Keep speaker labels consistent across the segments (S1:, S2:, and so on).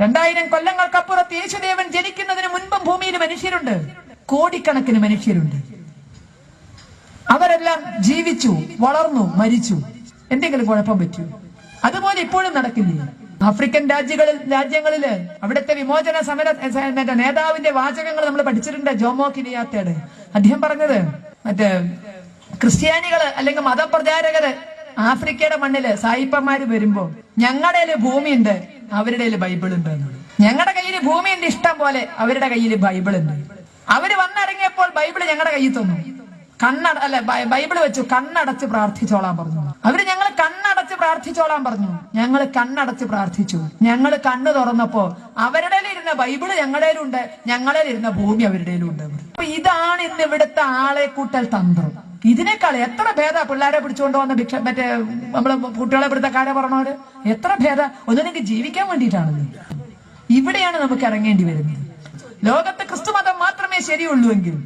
S1: രണ്ടായിരം കൊല്ലങ്ങൾക്കപ്പുറത്ത് യേശുദേവൻ ജനിക്കുന്നതിന് മുൻപും ഭൂമിയിൽ മനുഷ്യരുണ്ട്. കോടിക്കണക്കിന് മനുഷ്യരുണ്ട്. അവരെല്ലാം ജീവിച്ചു വളർന്നു മരിച്ചു. എന്തെങ്കിലും കുഴപ്പം പറ്റൂ. അതുപോലെ ഇപ്പോഴും നടക്കില്ലേ? ആഫ്രിക്കൻ രാജ്യങ്ങളിൽ രാജ്യങ്ങളിൽ അവിടുത്തെ വിമോചന സമര മറ്റേ നേതാവിന്റെ വാചകങ്ങൾ നമ്മൾ പഠിച്ചിട്ടുണ്ട് ജോമോ കിനിയാത്തയുടെ അദ്ദേഹം പറഞ്ഞത് മറ്റേ ക്രിസ്ത്യാനികൾ അല്ലെങ്കിൽ മതപ്രചാരകര് ആഫ്രിക്കയുടെ മണ്ണിൽ സായിപ്പന്മാര് വരുമ്പോ ഞങ്ങളുടെ ഭൂമിയുണ്ട് അവരുടെ ബൈബിൾ ഉണ്ട് ഞങ്ങളുടെ കയ്യിൽ ഭൂമിന്റെ ഇഷ്ടം പോലെ അവരുടെ കയ്യിൽ ബൈബിൾ ഉണ്ട് അവർ വന്നിറങ്ങിയപ്പോൾ ബൈബിൾ ഞങ്ങളുടെ കയ്യിൽ തന്നു. കണ്ണട അല്ല ബൈബിൾ വെച്ചു കണ്ണടച്ച് പ്രാർത്ഥിച്ചോളാൻ പറഞ്ഞു. അവർ ഞങ്ങൾ കണ്ണടച്ച് പ്രാർത്ഥിച്ചോളാൻ പറഞ്ഞു. ഞങ്ങൾ കണ്ണടച്ച് പ്രാർത്ഥിച്ചു. ഞങ്ങൾ കണ്ണു തുറന്നപ്പോ അവരുടെ ഇരുന്ന ബൈബിൾ ഞങ്ങളുടെ ഉണ്ട് ഞങ്ങളുടെ ഇരുന്ന ഭൂമി അവരുടെ ഉണ്ട് അപ്പൊ ഇതാണ് ഇന്ന് ഇവിടുത്തെ ആളെ കൂട്ടൽ തന്ത്രം. ഇതിനേക്കാൾ എത്ര ഭേദ പിള്ളേരെ പിടിച്ചുകൊണ്ട് വന്ന ഭിക്ഷ മറ്റേ നമ്മളെ കുട്ടികളെ പിടുത്തക്കാരെ പറഞ്ഞവര്? എത്ര ഭേദ? ഒന്നിനെങ്കിൽ ജീവിക്കാൻ വേണ്ടിയിട്ടാണ് ഇവിടെയാണ് നമുക്ക് ഇറങ്ങേണ്ടി വരുന്നത്. ലോകത്ത് ക്രിസ്തു മതം മാത്രമേ ശരിയുള്ളൂ എങ്കിൽ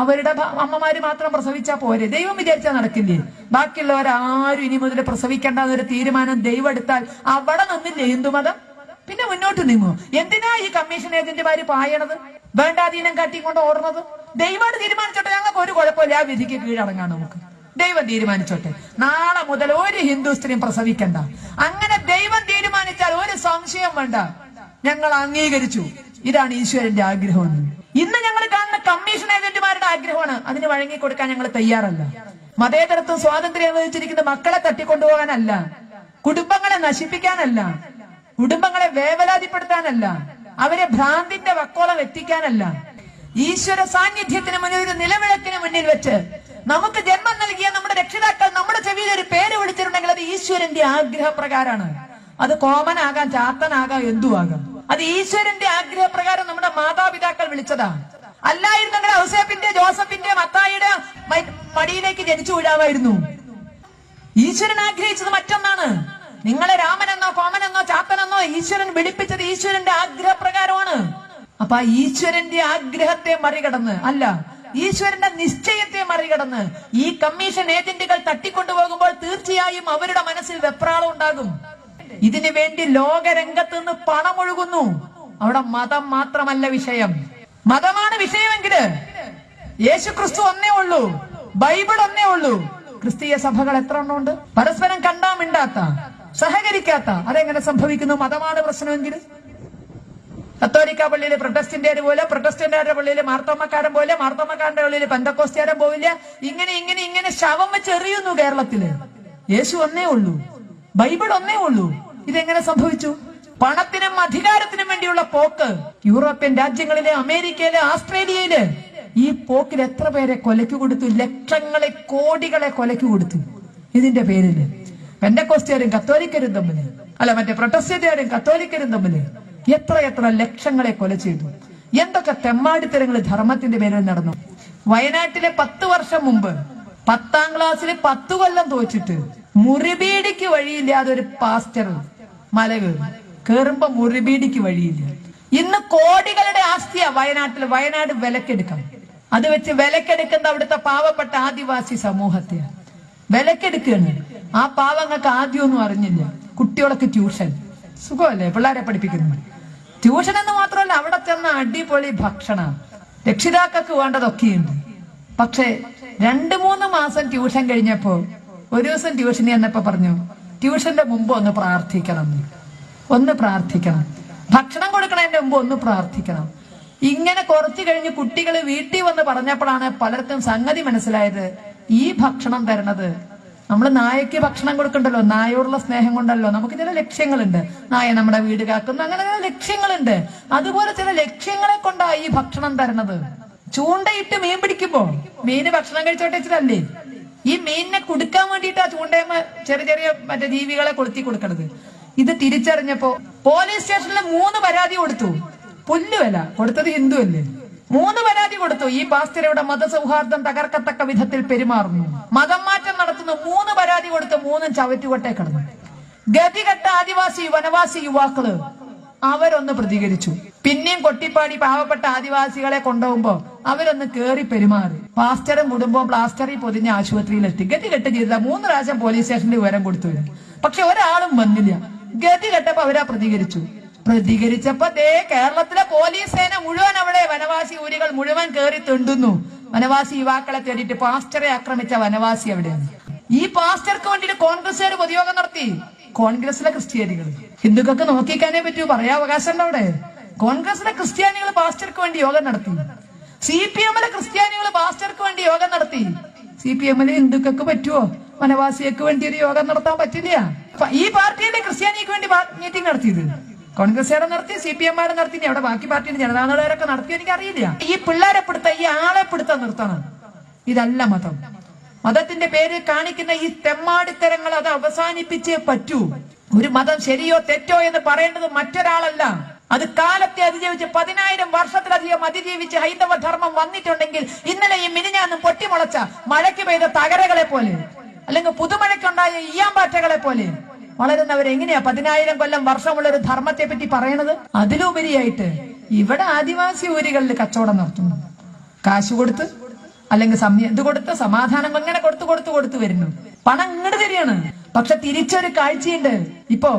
S1: അവരുടെ അമ്മമാര് മാത്രം പ്രസവിച്ചാ പോരെ. ദൈവം വിചാരിച്ചാൽ നടക്കില്ലേ? ബാക്കിയുള്ളവരാരും ഇനി മുതൽ പ്രസവിക്കേണ്ട എന്നൊരു തീരുമാനം ദൈവം എടുത്താൽ അവിടെ നിന്നില്ലേ ഹിന്ദുമതം പിന്നെ മുന്നോട്ട് നീങ്ങുമോ എന്തിനാ ഈ കമ്മീഷൻ ഏജന്റുമാര് പായണത്? വേണ്ടാധീനം കാട്ടിക്കൊണ്ട് ഓടുന്നത്? ദൈവമാണ് തീരുമാനിച്ചോട്ടെ. ഞങ്ങൾക്ക് ഒരു കുഴപ്പമില്ല. ആ വിധിക്ക് കീഴടങ്ങാൻ നമുക്ക്. ദൈവം തീരുമാനിച്ചോട്ടെ. നാളെ മുതൽ ഒരു ഹിന്ദു സ്ത്രീയും പ്രസവിക്കണ്ട. അങ്ങനെ ദൈവം തീരുമാനിച്ചാൽ ഒരു സംശയം വേണ്ട. ഞങ്ങൾ അംഗീകരിച്ചു. ഇതാണ് ഈശ്വരന്റെ ആഗ്രഹം ഇന്ന് ഞങ്ങൾ കാണുന്ന കമ്മീഷൻ ഏജന്റുമാരുടെ ആഗ്രഹമാണ്. അതിന് വഴങ്ങി കൊടുക്കാൻ ഞങ്ങൾ തയ്യാറല്ല. മതേതരത്വം സ്വാതന്ത്ര്യം അനുവദിച്ചിരിക്കുന്ന മക്കളെ തട്ടിക്കൊണ്ടുപോകാനല്ല. കുടുംബങ്ങളെ നശിപ്പിക്കാനല്ല. കുടുംബങ്ങളെ വേവലാതിപ്പെടുത്താനല്ല. അവരെ ഭ്രാന്തിന്റെ വക്കോളം എത്തിക്കാനല്ല. ഈശ്വര സാന്നിധ്യത്തിന് മുന്നിൽ ഒരു നിലവിളക്കിന് മുന്നിൽ വെച്ച് നമുക്ക് ജന്മം നൽകിയ നമ്മുടെ രക്ഷിതാക്കൾ നമ്മുടെ ചെവിയിൽ ഒരു പേര് വിളിച്ചിട്ടുണ്ടെങ്കിൽ അത് ഈശ്വരന്റെ ആഗ്രഹപ്രകാരമാണ്. അത് കോമൻ ആകാം ചാത്തനാകാം എന്തുവാകാം. അത് ഈശ്വരന്റെ ആഗ്രഹപ്രകാരം നമ്മുടെ മാതാപിതാക്കൾ വിളിച്ചതാ. അല്ലായിരുന്നെങ്കിൽ ഔസേപ്പിന്റെ ജോസഫിന്റെ മത്തായിയുടെ മടിയിലേക്ക് ജനിച്ചു വീഴാമായിരുന്നു. ഈശ്വരൻ ആഗ്രഹിച്ചത് മറ്റൊന്നാണ്. നിങ്ങളെ രാമനെന്നോ കോമനെന്നോ ചാത്തനെന്നോ ഈശ്വരൻ വിളിപ്പിച്ചത് ഈശ്വരന്റെ ആഗ്രഹപ്രകാരമാണ്. അപ്പൊ ഈശ്വരന്റെ ആഗ്രഹത്തെ മറികടന്ന് അല്ല ഈശ്വരന്റെ നിശ്ചയത്തെ മറികടന്ന് ഈ കമ്മീഷൻ ഏജന്റുകൾ തട്ടിക്കൊണ്ടുപോകുമ്പോൾ തീർച്ചയായും അവരുടെ മനസ്സിൽ വെപ്രാളം ഉണ്ടാകും. ഇതിനു വേണ്ടി ലോകരംഗത്ത് നിന്ന് പണമൊഴുകുന്നു. അവിടെ മതം മാത്രമല്ല വിഷയം. മതമാണ് വിഷയമെങ്കിൽ യേശു ക്രിസ്തു ഒന്നേ ഉള്ളൂ ബൈബിൾ ഒന്നേ ഉള്ളൂ. ക്രിസ്തീയ സഭകൾ എത്ര എണ്ണമുണ്ട് പരസ്പരം കണ്ടാമിണ്ടാത്ത സഹകരിക്കാത്ത അതെങ്ങനെ സംഭവിക്കുന്നു? മതമാണ് പ്രശ്നമെങ്കിൽ കത്തോലിക്ക പള്ളിയിൽ പ്രൊട്ടസ്റ്റിന്റെ പോലെ പ്രൊട്ടസ്റ്റന്റുകാരുടെ പള്ളിയിൽ മാർത്തോമക്കാരൻ പോലെ മാർത്തോമക്കാരന്റെ പള്ളിയിൽ പെന്തക്കോസ്റ്റുകാരൻ പോവില്ല ഇങ്ങനെ ഇങ്ങനെ ഇങ്ങനെ ശവം വെച്ചെറിയുന്നു കേരളത്തിൽ. യേശു ഒന്നേ ഉള്ളൂ. ബൈബിൾ ഒന്നേ ഉള്ളൂ. ഇതെങ്ങനെ സംഭവിച്ചു? പണത്തിനും അധികാരത്തിനും വേണ്ടിയുള്ള പോക്ക് യൂറോപ്യൻ രാജ്യങ്ങളിലെ അമേരിക്കയിലെ ആസ്ട്രേലിയയിൽ. ഈ പോക്കിൽ എത്ര പേരെ കൊലയ്ക്ക് കൊടുത്തു? ലക്ഷങ്ങളെ കോടികളെ കൊലയ്ക്ക് കൊടുത്തു ഇതിന്റെ പേരിൽ. പെന്തക്കോസ്റ്റുകാരും കത്തോലിക്കരും തമ്മിൽ. അല്ല മറ്റേ പ്രൊട്ടസ്റ്റന്റുകാരും കത്തോലിക്കരും തമ്മിൽ. എത്ര എത്ര ലക്ഷങ്ങളെ കൊല ചെയ്തു. എന്തൊക്കെ തെമ്മാടിത്തരങ്ങൾ ധർമ്മത്തിന്റെ പേരിൽ നടന്നു. വയനാട്ടിലെ പത്ത് വർഷം മുമ്പ് പത്താം ക്ലാസ്സിൽ പത്തു കൊല്ലം തോച്ചിട്ട് മുറിബീടിക്ക് വഴിയില്ലാതെ ഒരു പാസ്റ്റർ മല കയറി. കേറുമ്പോ മുറിബീടിക്ക് വഴിയില്ല. ഇന്ന് കോടികളുടെ ആസ്തിയാ വയനാട്ടിൽ വയനാട് വിലക്കെടുക്കാം അത് വെച്ച് വിലക്കെടുക്കുന്ന അവിടുത്തെ പാവപ്പെട്ട ആദിവാസി സമൂഹത്തെ വിലക്കെടുക്കുകയാണ് ആ പാവങ്ങൾക്ക് ആദ്യമൊന്നും അറിഞ്ഞില്ല. കുട്ടികളൊക്കെ ട്യൂഷൻ. സുഖമല്ലേ? പിള്ളേരെ പഠിപ്പിക്കുന്നു ട്യൂഷൻ എന്ന് മാത്രമല്ല അവിടെ ചെന്ന അടിപൊളി ഭക്ഷണം. രക്ഷിതാക്കൾക്ക് വേണ്ടതൊക്കെയുണ്ട്. പക്ഷേ രണ്ടു മൂന്ന് മാസം ട്യൂഷൻ കഴിഞ്ഞപ്പോ ഒരു ദിവസം ട്യൂഷൻ ചെന്നപ്പോ പറഞ്ഞു ട്യൂഷന്റെ മുമ്പ് ഒന്ന് പ്രാർത്ഥിക്കണം. ഒന്ന് പ്രാർത്ഥിക്കണം. ഭക്ഷണം കൊടുക്കണതിന്റെ മുമ്പ് ഒന്ന് പ്രാർത്ഥിക്കണം. ഇങ്ങനെ കുറച്ചു കഴിഞ്ഞ് കുട്ടികൾ വീട്ടിൽ വന്ന് പറഞ്ഞപ്പോഴാണ് പലർക്കും സംഗതി മനസ്സിലായത് ഈ ഭക്ഷണം തരണത് നമ്മൾ നായക്ക് ഭക്ഷണം കൊടുക്കണ്ടല്ലോ നായോടുള്ള സ്നേഹം കൊണ്ടല്ലോ. നമുക്ക് ചില ലക്ഷ്യങ്ങളുണ്ട്. നായ നമ്മുടെ വീട് കാക്കുന്നു അങ്ങനെ ചില ലക്ഷ്യങ്ങളുണ്ട്. അതുപോലെ ചില ലക്ഷ്യങ്ങളെ കൊണ്ടാണ് ഈ ഭക്ഷണം തരുന്നത് ചൂണ്ടയിട്ട് മീൻ പിടിക്കുമ്പോ മീന് ഭക്ഷണം കഴിച്ചോട്ടെ വെച്ചിട്ടല്ലേ? ഈ മീനിനെ കൊടുക്കാൻ വേണ്ടിയിട്ടാ ചൂണ്ടയമ്മ ചെറിയ ചെറിയ മറ്റേ ജീവികളെ കൊളുത്തി കൊടുക്കണത്. ഇത് തിരിച്ചറിഞ്ഞപ്പോ പോലീസ് സ്റ്റേഷനിൽ മൂന്ന് പരാതി കൊടുത്തു. പുല്ലുവല്ല കൊടുത്തത് ഹിന്ദു അല്ലേ? മൂന്ന് പരാതി കൊടുത്തു. ഈ പാസ്റ്റരയുടെ മതസൗഹാർദ്ദം തകർക്കത്തക്ക വിധത്തിൽ പെരുമാറുന്നു. മതം മൂന്ന് പരാതി കൊടുത്ത് മൂന്നും ചവറ്റുകൊട്ടെ കിടന്നു. ഗതികെട്ട ആദിവാസി വനവാസി യുവാക്കൾ അവരൊന്ന് പ്രതികരിച്ചു. പിന്നെയും കൊട്ടിപ്പാടി പാവപ്പെട്ട ആദിവാസികളെ കൊണ്ടുപോകുമ്പോ അവരൊന്ന് കേറി പെരുമാറി. പ്ലാസ്റ്ററും കുടുംബവും പ്ലാസ്റ്ററിൽ പൊതിഞ്ഞ ആശുപത്രിയിൽ എത്തി ഗതി കെട്ട് ചെയ്ത മൂന്ന് പ്രാവശ്യം പോലീസ് സ്റ്റേഷനിൽ വിവരം കൊടുത്തു. പക്ഷെ ഒരാളും വന്നില്ല. ഗതി കെട്ടപ്പോ അവരാ പ്രതികരിച്ചു. പ്രതികരിച്ചപ്പോ ദേ കേരളത്തിലെ പോലീസ് സേന മുഴുവൻ അവിടെ വനവാസി ഊരികൾ മുഴുവൻ കേറി തെണ്ടുന്നു. വനവാസി യുവാക്കളെ തേടിയിട്ട് പാസ്റ്ററെ ആക്രമിച്ച വനവാസി എവിടെയാണ് ഈ പാസ്റ്റർക്ക് വേണ്ടിയിട്ട് കോൺഗ്രസ്സുകാർ പൊതുയോഗം നടത്തി. കോൺഗ്രസിലെ ക്രിസ്ത്യാനികൾ. ഹിന്ദുക്കൾക്ക് നോക്കിക്കാനേ പറ്റൂ പറയാ അവകാശം അവിടെ. കോൺഗ്രസിലെ ക്രിസ്ത്യാനികൾ പാസ്റ്റർക്ക് വേണ്ടി യോഗം നടത്തി. സി പി എമ്മിലെ ക്രിസ്ത്യാനികൾ പാസ്റ്റർക്ക് വേണ്ടി യോഗം നടത്തി. സി പി എമ്മിലെ ഹിന്ദുക്കൾക്ക് പറ്റുമോ വനവാസികൾക്ക് വേണ്ടി ഒരു യോഗം നടത്താൻ പറ്റില്ല. ഈ പാർട്ടിയുടെ ക്രിസ്ത്യാനിക്ക് വേണ്ടി മീറ്റിംഗ് നടത്തിയത്. കോൺഗ്രസ്സുകാരെ നടത്തി സി പി എംമാരെ നടത്തി അവിടെ ബാക്കി പാർട്ടിയുടെ ജനതാദളകാരൊക്കെ നടത്തി എനിക്ക് അറിയില്ല ഈ പിള്ളേരെ പിടുത്ത ഈ ആളെ പിടുത്തം നിർത്തണം. ഇതല്ല മതം. മതത്തിന്റെ പേര് കാണിക്കുന്ന ഈ തെമ്മാടിത്തരങ്ങൾ അത് അവസാനിപ്പിച്ചേ പറ്റൂ. ഒരു മതം ശരിയോ തെറ്റോ എന്ന് പറയേണ്ടത് മറ്റൊരാളല്ല. അത് കാലത്തെ അതിജീവിച്ച് പതിനായിരം വർഷത്തിലധികം അതിജീവിച്ച് ഹൈന്ദവ ധർമ്മം വന്നിട്ടുണ്ടെങ്കിൽ ഇന്നലെ ഈ മിനിഞ്ഞാന്നും പൊട്ടിമുളച്ച മഴയ്ക്ക് പെയ്ത തകരകളെ പോലെ അല്ലെങ്കിൽ പുതുമഴയ്ക്കുണ്ടായ ഈയാമ്പാറ്റകളെ പോലെ വളരുന്നവർ എങ്ങനെയാ പതിനായിരം കൊല്ലം വർഷമുള്ള ഒരു ധർമ്മത്തെ പറ്റി പറയണത്? അതിലുപരിയായിട്ട് ഇവിടെ ആദിവാസി ഊരുകളിൽ കച്ചവടം നടത്തുന്നു. കാശ് കൊടുത്ത് അല്ലെങ്കിൽ സമയ ഇത് കൊടുത്ത് സമാധാനം ഇങ്ങനെ കൊടുത്തു കൊടുത്തു കൊടുത്തു വരുന്നു. പണം ഇങ്ങോട്ട് തരികയാണ്. പക്ഷെ തിരിച്ചൊരു കാഴ്ചയുണ്ട്. ഇപ്പോ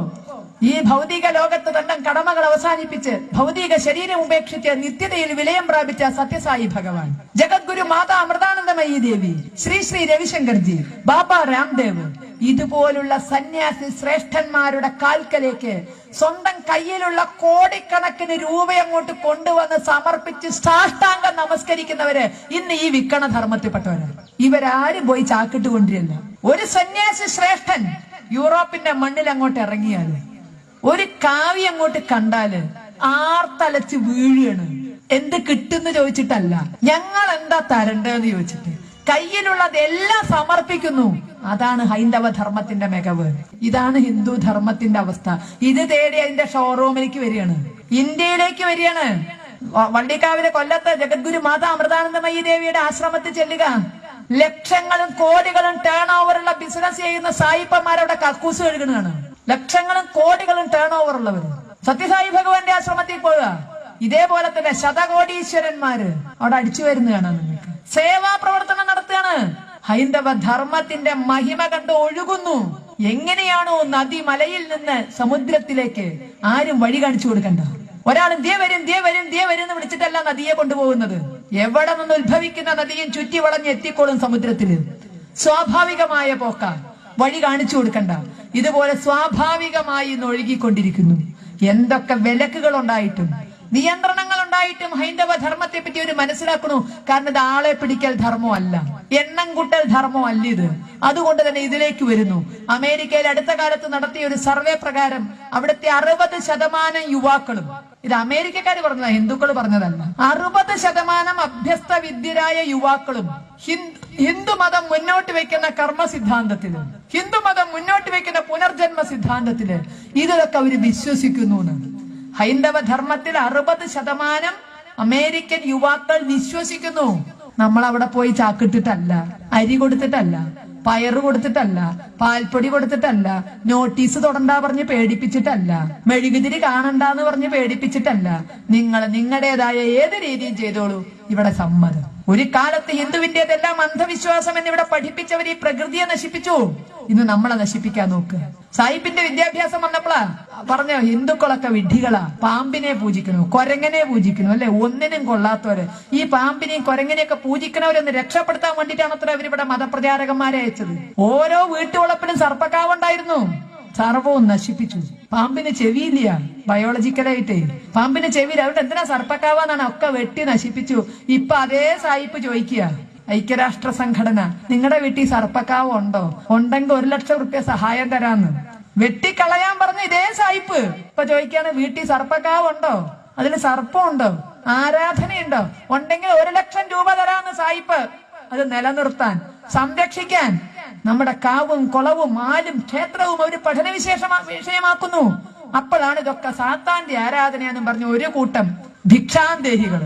S1: ഈ ഭൗതിക ലോകത്ത് തന്നെ കടമകൾ അവസാനിപ്പിച്ച് ഭൗതിക ശരീരം ഉപേക്ഷിച്ച് നിത്യതയിൽ വിലയം പ്രാപിച്ച സത്യസായി ഭഗവാൻ. ജഗദ്ഗുരു മാതാ അമൃതാനന്ദമയി ദേവി ശ്രീ ശ്രീ രവിശങ്കർജി ബാബ രാംദേവ്. ഇതുപോലുള്ള സന്യാസി ശ്രേഷ്ഠന്മാരുടെ കാൽക്കലേക്ക് സ്വന്തം കയ്യിലുള്ള കോടിക്കണക്കിന് രൂപ അങ്ങോട്ട് കൊണ്ടുവന്ന് സമർപ്പിച്ച് സാഷ്ടാംഗം നമസ്കരിക്കുന്നവര് ഇന്ന് ഈ വിക്കണ ധർമ്മത്തിൽപ്പെട്ടവരാണ്. ഇവരാരും പോയി ചാക്കിട്ട് കൊണ്ടിരുന്ന ഒരു സന്യാസി ശ്രേഷ്ഠൻ യൂറോപ്പിന്റെ മണ്ണിൽ അങ്ങോട്ട് ഇറങ്ങിയാൽ ഒരു കാവി അങ്ങോട്ട് കണ്ടാൽ ആർത്തലച്ച് വീഴുകയാണ്. എന്ത് കിട്ടുന്നു ചോദിച്ചിട്ടല്ല. ഞങ്ങൾ എന്താ തരണ്ടെന്ന് ചോദിച്ചിട്ട്. കയ്യിലുള്ളത് എല്ലാം സമർപ്പിക്കുന്നു. അതാണ് ഹൈന്ദവ ധർമ്മത്തിന്റെ മികവ്. ഇതാണ് ഹിന്ദു ധർമ്മത്തിന്റെ അവസ്ഥ. ഇത് തേടി അതിന്റെ ഷോറൂമിലേക്ക് വരികയാണ്. ഇന്ത്യയിലേക്ക് വരികയാണ്. വണ്ടിക്കാവിലെ കൊല്ലത്ത് ജഗദ്ഗുരു മാതാ അമൃതാനന്ദമയി ദേവിയുടെ ആശ്രമത്തിൽ ചെല്ലുക. ലക്ഷങ്ങളും കോടികളും ടേൺ ഓവറുള്ള ബിസിനസ് ചെയ്യുന്ന സായിപ്പന്മാരവിടെ കക്കൂസ് കഴുകുന്നതാണ്. ലക്ഷങ്ങളും കോടികളും ടേൺ ഓവർ ഉള്ളവർ. സത്യസായി ഭഗവാന്റെ ആശ്രമത്തിൽ പോവുക. ഇതേപോലെ തന്നെ ശതകോടീശ്വരന്മാര് അവിടെ അടിച്ചു വരുന്നതാണ് നിങ്ങൾക്ക്. സേവാ പ്രവർത്തനം നടത്തുകയാണ്. ഹൈന്ദവ ധർമ്മത്തിന്റെ മഹിമ കണ്ട് ഒഴുകുന്നു. എങ്ങനെയാണോ നദി മലയിൽ നിന്ന് സമുദ്രത്തിലേക്ക് ആരും വഴി കാണിച്ചു കൊടുക്കണ്ട. ഒരാളും ദേ വരും ദേ വരും ദേ വരും എന്ന് വിളിച്ചിട്ടല്ല നദിയെ കൊണ്ടുപോകുന്നത്. എവിടെ നിന്ന് ഉത്ഭവിക്കുന്ന നദിയും ചുറ്റി വളഞ്ഞ് എത്തിക്കോളും സമുദ്രത്തിൽ. സ്വാഭാവികമായ പോക്ക. വഴി കാണിച്ചു കൊടുക്കണ്ട. ഇതുപോലെ സ്വാഭാവികമായി ഇന്ന് ഒഴുകിക്കൊണ്ടിരിക്കുന്നു എന്തൊക്കെ വിലക്കുകൾ ഉണ്ടായിട്ടും നിയന്ത്രണങ്ങൾ ഉണ്ടായിട്ടും ഹൈന്ദവ ധർമ്മത്തെ പറ്റി ഒരു മനസ്സിലാക്കണു കാരണം ഇത് ആളെ പിടിക്കൽ ധർമ്മമല്ല. എണ്ണം കൂട്ടൽ ധർമ്മമല്ല ഇത് അതുകൊണ്ട് തന്നെ ഇതിലേക്ക് വരുന്നു. അമേരിക്കയിൽ അടുത്ത കാലത്ത് നടത്തിയ ഒരു സർവേ പ്രകാരം അവിടുത്തെ അറുപത് ശതമാനം യുവാക്കളും ഇത് അമേരിക്കക്കാർ പറഞ്ഞതാ ഹിന്ദുക്കൾ പറഞ്ഞതല്ല. അറുപത് ശതമാനം അഭ്യസ്ത വിദ്യരായ യുവാക്കളും ഹിന്ദു ഹിന്ദുമതം മുന്നോട്ട് വെക്കുന്ന കർമ്മ സിദ്ധാന്തത്തിൽ ഹിന്ദുമതം മുന്നോട്ട് വെക്കുന്ന പുനർജന്മ സിദ്ധാന്തത്തിൽ ഇതിലൊക്കെ അവർ വിശ്വസിക്കുന്നു എന്ന്. ഹൈന്ദവ ധർമ്മത്തിൽ അറുപത് ശതമാനം അമേരിക്കൻ യുവാക്കൾ വിശ്വസിക്കുന്നു. നമ്മൾ അവിടെ പോയി ചാക്കിട്ടിട്ടല്ല അരി കൊടുത്തിട്ടല്ല പയറ് കൊടുത്തിട്ടല്ല പാൽപ്പൊടി കൊടുത്തിട്ടല്ല നോട്ടീസ് തുടണ്ടാ പറഞ്ഞ് പേടിപ്പിച്ചിട്ടല്ല മെഴുകുതിരി കാണണ്ടാന്ന് പറഞ്ഞ് പേടിപ്പിച്ചിട്ടല്ല. നിങ്ങൾ നിങ്ങളുടേതായ ഏത് രീതിയും ചെയ്തോളൂ. ഇവിടെ സമ്മതം. ഒരു കാലത്ത് ഹിന്ദുവിന്റേതെല്ലാം അന്ധവിശ്വാസം എന്ന് ഇവിടെ പഠിപ്പിച്ചവർ ഈ പ്രകൃതിയെ നശിപ്പിച്ചു. ഇന്ന് നമ്മളെ നശിപ്പിക്കാൻ നോക്ക്. സാഹിബിന്റെ വിദ്യാഭ്യാസം വന്നപ്പോളാ പറഞ്ഞോ ഹിന്ദുക്കളൊക്കെ വിഡ്ഢികളാ. പാമ്പിനെ പൂജിക്കണു കൊരങ്ങനെ പൂജിക്കണു അല്ലെ? ഒന്നിനും കൊള്ളാത്തവര്. ഈ പാമ്പിനെയും കൊരങ്ങനെയൊക്കെ പൂജിക്കണവരൊന്ന് രക്ഷപ്പെടുത്താൻ വേണ്ടിയിട്ടാണ് അത്ര അവരിവിടെ മതപ്രചാരകന്മാരെ അയച്ചത്. ഓരോ വീട്ടുവളപ്പിലും സർപ്പക്കാവുണ്ടായിരുന്നു. സർവവും നശിപ്പിച്ചു. പാമ്പിന് ചെവിയില്ല ബയോളജിക്കലായിട്ട് പാമ്പിന് ചെവിയില്ല. അതുകൊണ്ട് എന്തിനാ സർപ്പക്കാവാന്നാണ് ഒക്കെ വെട്ടി നശിപ്പിച്ചു. ഇപ്പൊ അതേ സായിപ്പ് ചോദിക്കുക. ഐക്യരാഷ്ട്ര സംഘടന നിങ്ങളുടെ വീട്ടിൽ സർപ്പക്കാവ് ഉണ്ടോ? ഉണ്ടെങ്കിൽ ഒരു ലക്ഷം റുപ്യ സഹായം തരാന്ന്. വെട്ടിക്കളയാൻ പറഞ്ഞ ഇതേ സായിപ്പ്. ഇപ്പൊ ചോദിക്കാണ് വീട്ടിൽ സർപ്പക്കാവ് ഉണ്ടോ? അതിൽ സർപ്പമുണ്ടോ? ആരാധനയുണ്ടോ? ഉണ്ടെങ്കിൽ ഒരു ലക്ഷം രൂപ തരാന്ന് സായിപ്പ്. അത് നിലനിർത്താൻ സംരക്ഷിക്കാൻ. നമ്മുടെ കാവും കുളവും ആലും ക്ഷേത്രവും ഒരു പഠന വിശേഷമാ വിഷയമാക്കുന്നു. അപ്പോഴാണ് ഇതൊക്കെ സാത്താന്റെ ആരാധനയെന്നും പറഞ്ഞു ഒരു കൂട്ടം ഭിക്ഷാന്തേഹികൾ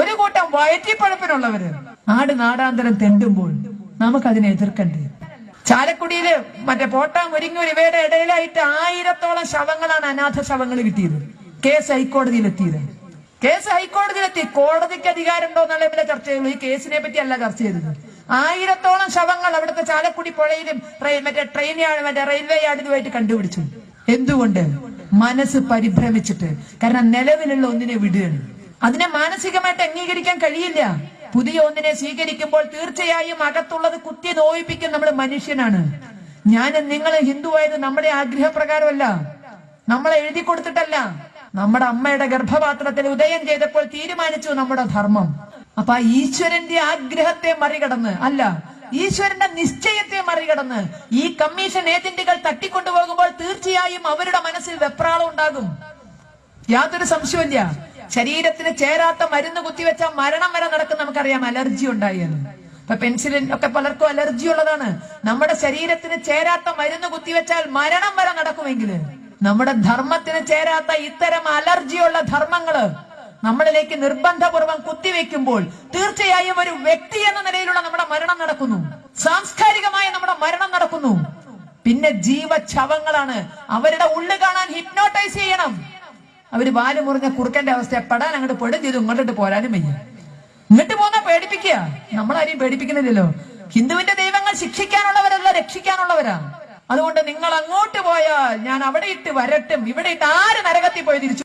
S1: ഒരു കൂട്ടം വയറ്റിപ്പഴപ്പിനുള്ളവര് നാട് നാടാന്തരം തെണ്ടുമ്പോൾ നമുക്കതിനെ എതിർക്കണ്ടേ? ചാലക്കുടിയിൽ മറ്റേ പോട്ടാം ഒരുങ്ങൂർ ഇവയുടെ ഇടയിലായിട്ട് ആയിരത്തോളം ശവങ്ങളാണ് അനാഥ ശവങ്ങൾ കിട്ടിയത്. കേസ് ഹൈക്കോടതിയിലെത്തിയത്. കേസ് ഹൈക്കോടതിയിലെത്തി. കോടതിക്ക് അധികാരം ഉണ്ടോ എന്നുള്ള ചർച്ച ചെയ്യുള്ളൂ. ഈ കേസിനെ പറ്റി അല്ല ചർച്ച ചെയ്തത്. ആയിരത്തോളം ശവങ്ങൾ അവിടുത്തെ ചാലക്കുടി പുഴയിലും മറ്റേ ട്രെയിൻ മറ്റേ റെയിൽവേ യാർഡിലുമായിട്ട് കണ്ടുപിടിച്ചു. എന്തുകൊണ്ട്? മനസ്സ് പരിഭ്രമിച്ചിട്ട്. കാരണം നിലവിലുള്ള ഒന്നിനെ വിടുകയാണ്. അതിനെ മാനസികമായിട്ട് അംഗീകരിക്കാൻ കഴിയില്ല. പുതിയ ഒന്നിനെ സ്വീകരിക്കുമ്പോൾ തീർച്ചയായും അകത്തുള്ളത് കുത്തി നോയിപ്പിക്കും നമ്മൾ മനുഷ്യനാണ്. ഞാൻ നിങ്ങൾ ഹിന്ദുവായത് നമ്മുടെ ആഗ്രഹപ്രകാരമല്ല. നമ്മളെ എഴുതി കൊടുത്തിട്ടല്ല. നമ്മുടെ അമ്മയുടെ ഗർഭപാത്രത്തിൽ ഉദയം ചെയ്തപ്പോൾ തീരുമാനിച്ചു നമ്മുടെ ധർമ്മം. അപ്പൊ ഈശ്വരന്റെ ആഗ്രഹത്തെ മറികടന്ന് അല്ല ഈശ്വരന്റെ നിശ്ചയത്തെ മറികടന്ന് ഈ കമ്മീഷൻ ഏജന്റുകൾ തട്ടിക്കൊണ്ടുപോകുമ്പോൾ തീർച്ചയായും അവരുടെ മനസ്സിൽ വെപ്രാളം ഉണ്ടാകും. യാതൊരു സംശയമില്ല ശരീരത്തിന് ചേരാത്ത മരുന്ന് കുത്തിവെച്ച മരണം വരെ നടക്കും നമുക്കറിയാം അലർജി ഉണ്ടായിരുന്നു ഇപ്പൊ പെൻസിലിൻ ഒക്കെ പലർക്കും അലർജി ഉള്ളതാണ്. നമ്മുടെ ശരീരത്തിന് ചേരാത്ത മരുന്ന് കുത്തിവെച്ചാൽ മരണം വരെ നടക്കുമെങ്കിൽ നമ്മുടെ ധർമ്മത്തിന് ചേരാത്ത ഇത്തരം അലർജിയുള്ള ധർമ്മങ്ങൾ നമ്മളിലേക്ക് നിർബന്ധപൂർവം കുത്തിവെക്കുമ്പോൾ തീർച്ചയായും ഒരു വ്യക്തി എന്ന നിലയിലുള്ള നമ്മുടെ മരണം നടക്കുന്നു. സാംസ്കാരികമായ നമ്മുടെ മരണം നടക്കുന്നു. പിന്നെ ജീവച്ഛവങ്ങളാണ്. അവരുടെ ഉള്ളു കാണാൻ ഹിപ്നോട്ടൈസ് ചെയ്യണം. അവർ വാൽ മുറിഞ്ഞ കുറുക്കന്റെ അവസ്ഥ പെടാൻ അങ്ങോട്ട് പെടും ചെയ്തു. ഇങ്ങോട്ട് പോരാനും വയ്യ. ഇങ്ങോട്ട് പോന്നാ പേടിപ്പിക്കുക. നമ്മളാരെയും പേടിപ്പിക്കുന്നില്ലല്ലോ. ഹിന്ദുവിന്റെ ദൈവങ്ങൾ ശിക്ഷിക്കാനുള്ളവരല്ല രക്ഷിക്കാനുള്ളവരാണ് അതുകൊണ്ട് നിങ്ങൾ അങ്ങോട്ട് പോയാൽ ഞാൻ അവിടെ ഇട്ട് വരട്ടും. ഇവിടെ ഇട്ട് ആര് നരകത്തിൽ പോയി തിരിച്ചു